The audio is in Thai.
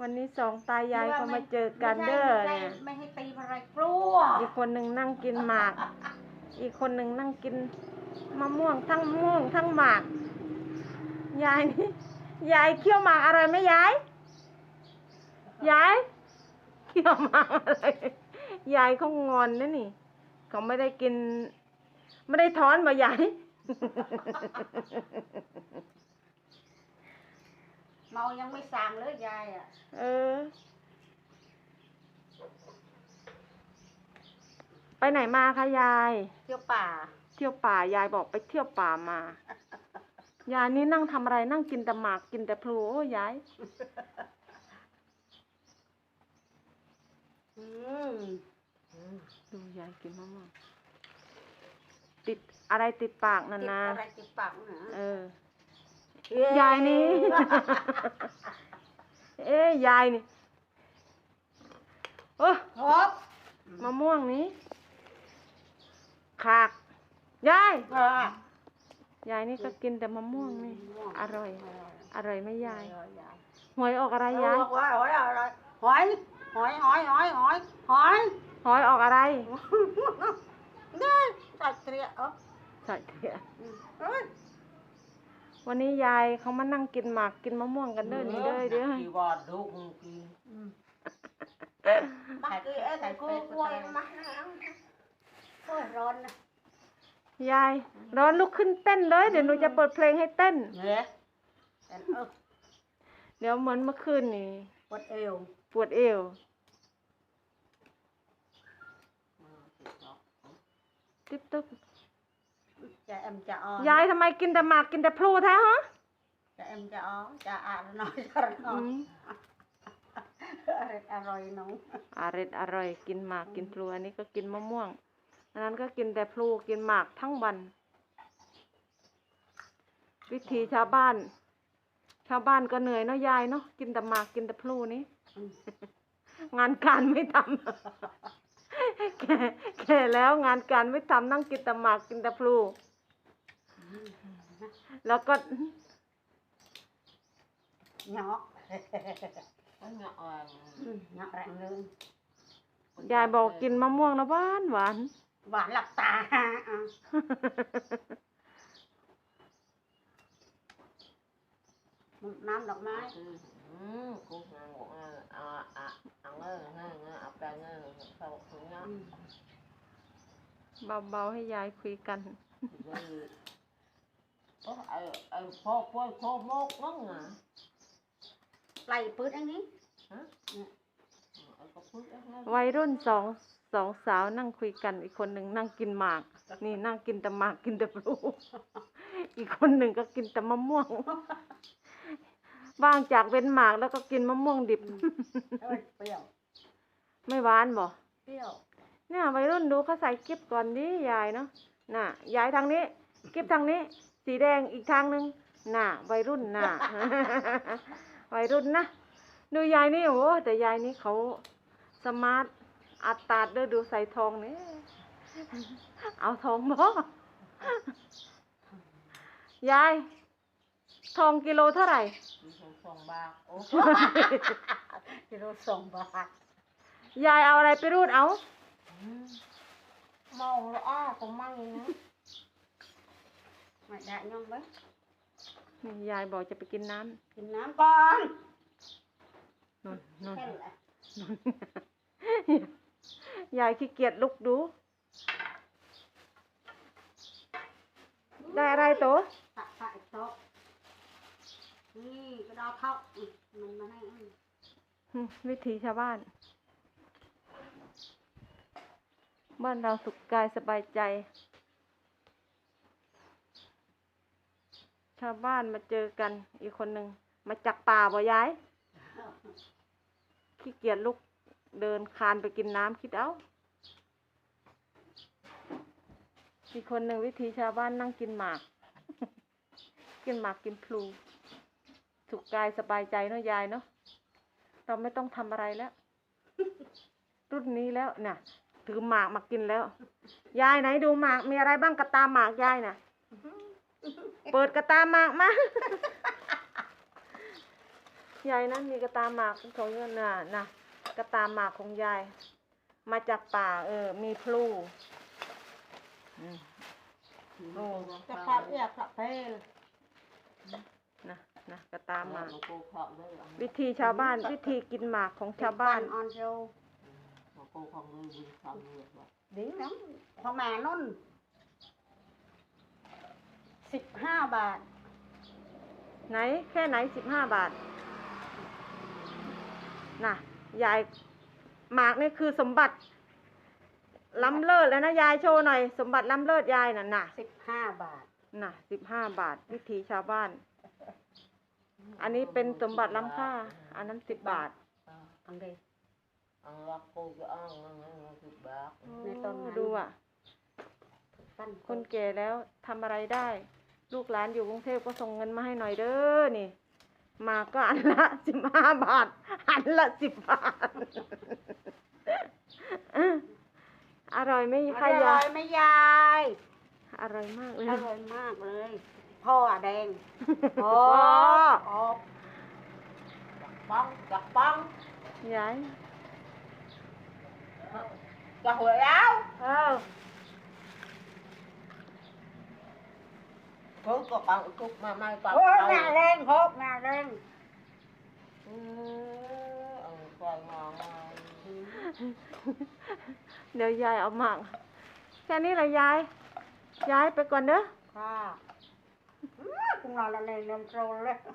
วันนี้สองตายายเขามาเจอกันเด้อไม่เนี่ยใช่ไม่ให้ตีอะไรกลัวอีกคนหนึ่งนั่งกินหมาก อีกคนหนึ่งนั่งกินมะม่วงทั้งมะม่วงทั้งหมากยายนี่ยายเคี่ยวหมากอร่อยไหมยายยายเคี่ยวหมากอะไรยายเขางอนนะนี่เขาไม่ได้กิน ไม่ได้ถอนมายาย เมายังไม่สั่งเลยยายอะ เออ ไปไหนมาคะยาย เที่ยวป่า เที่ยวป่ายายบอกไปเที่ยวป่ามา ยายนี่นั่งทำอะไรนั่งกินแต่หมากกินแต่พลูโอ้ยาย อืมดูยายกินมะม่วงติดอะไรติดปากนั่นติดนะอะไรติดปากนะเออ ยายนี่ เอ้ยยายนี่โอ้ครบมะม่วงนี้ขากยายอะยายนี่ก็กินแต่มะม่วงนี่ อร่อย อร่อยอร่อยไหมยายอร่อยยาย หวยออกอะไรยาย หอยหอยอะไรหอยหอยหอยหอยหอยหอยหอยออกอะไรนี่ใส่เตรียเออใส่เถียอืมเอ้ย วันนี้ยายเขามานั่งกินหมากกินมะม่วงกันเด้อนี่เด้อเด้อกี่ว่าดุกกี่อืมบักเอ้ยแต่กูกลัวยังมาโอ้ยร้อนนะยาย ร้อนลุกขึ้นเต้นเลย เดี๋ยวหนูจะเปิดเพลงให้เต้นเนี่ยแต่เออเดี๋ยวเหมือนเมื่อคืนนี่ปวดเอวปวดเอว ติ๊บตุ๊บ จะเอ็มจะออนยายทำไมกินแต่หมากกินแต่พลูแท้ฮะจะเอ็มจะออนจะอ่านหน่อยจะนออืนมอร่อยอร่อยน้องอร่อยอร่อยกินหมากกินพลูอันนี้ก็กินมะม่วงอันนั้นก็กินแต่พลูกินหมากทั้งวัน วิธีชาวบ้าน ชาวบ้านก็เหนื่อยเนาะยายเนาะกินแต่หมากกินแต่พลูนี้อืมงานการไม่ทำแก่แก่แล้วงานการไม่ทำนั่งกินแต่หมากกินแต่พลู แล้วก็เนาะอันเนี้ยอ่อนอืมเนาะแรงเลย ยายบอกกินมะม่วงนะหวานหวาน หวานหลับตาอะน้ำดอกไม้คืออืมกูงานบอกอะอะอะอะเงยเงยเงยเอาไปเงยเขาเขาเงยอืมเบาๆให้ยายคุยกันเลย โอ้ไอ้ไอ้พ่อพ่อพ่อโมกมั้งอะไล่ปืดอันนี้ฮะไอ้ก็พูดแล้วนะวัยรุ่นสองสองสาวนั่งคุยกัน อีกคนหนึ่งนั่งกินหมาก นี่นั่งกินแต่หมากกินแต่พลู อีกคนหนึ่งก็กินแต่มะม่วง ว่างจากเป็นหมากแล้วก็กินมะม่วงดิบเอ้ยเปรี้ยวไม่หวานบ่เปรี้ยวเนี่ยวัยรุ่นดูเขาใส่กิ๊บก่อนดิยายเนาะน่ะยายทางนี้กิ๊บทางนี้ สีแดงอีกทางหนึ่งน่ะวัยรุ่นน่ะวัยรุ่นนะดูยายนี่โอ้แต่ยายนี่เขาสมาร์ทอัดตาดเด้อดูใส่ทองนี่เอาทองบ่ยาย ทองกิโลเท่าไหร่มีสองสองบาทโอ้กิโลสองบาทยายเอาอะไรไปรูดเอาเมาแล้วอ้าก็มั่งนะ ไม่ได้ยังไหมนี่ยายบอกจะไปกินน้ำกินน้ำก่อนนนนนแค่นั้นแหละยายขี้เกียจลุกดู ได้อะไรโตตักใส่โต๊ะนี่ก็ดาเข้าอืมมันมาให้อืมหึวิถีชาวบ้าน บ้านเราสุขกายสบายใจาวบ้านมาเจอกัน อีกคนหนึ่งมาจากป่าบ่ยายขี้เกียจลุกเดินคานไปกินน้ำคิดเอาอีกคนหนึ่งวิธีชาวบ้านนั่งกินหมาก กินหมากกินพลูสุขกายสบายใจเนาะยายเนาะเราไม่ต้องทำอะไรแล้ว รุ่นนี้แล้วน่ะถือหมากมากินแล้ว ยายไหนดูหมากมีอะไรบ้างกระตาหมากยายน่ะ เปิดกระตาหมากมา ยายนั้นมีกระตาหมากของเงินน่ะนะกระตาหมากของยาย มาจากป่า เออ มีพลูอืมโอ้จะพาเอียกพระเพลนะนะกระตาหมากกูขอเลยอะวิธีชาวบ้าน วิธีกินหมากของชาวบ้าน ออนโยกูของเลยวินฟังเลยแบบดีนะพ่อแม่นุ่น สิบห้าบาท ไหนแค่ไหนสิบห้าบาท น่ะ ยายหมากนี่คือสมบัติล้ำเลิศแล้วนะยายโชว์หน่อย สมบัติล้ำเลิศยายน่ะน่ะสิบห้าบาท น่ะสิบห้าบาท วิถีชาวบ้าน อันนี้เป็นสมบัติล้ำค่า อันนั้นสิบบาทอังเดอังรักกูจะอ้างเงินสิบบาทในต้นนั้นดูอะ ปั้นคนแก่แล้วทำอะไรได้ ลูกหลานอยู่กรุงเทพก็ส่งเงินมาให้หน่อยเด้อนี่ มาก็อันละสิบห้าบาท อันละสิบบาท อร่อยไหมอคะร่ยาอยยไหมยายอร่อยมากเลยอร่อยมากเลย พ่ออะแดงพ่อออบป้องจักป้องยายจักหัวแล้ว เออ กูก็ปังทุกมาไม่ปังโอ้ยหน้าแรงหกหน้าแรงอืมเออก่อนมองมาเดี๋ยวยายเอาหมากแค่นี้แหละยายยายไปก่อนเด้อค่ะอื้อคุณนอนแล้วในนมโตรเลย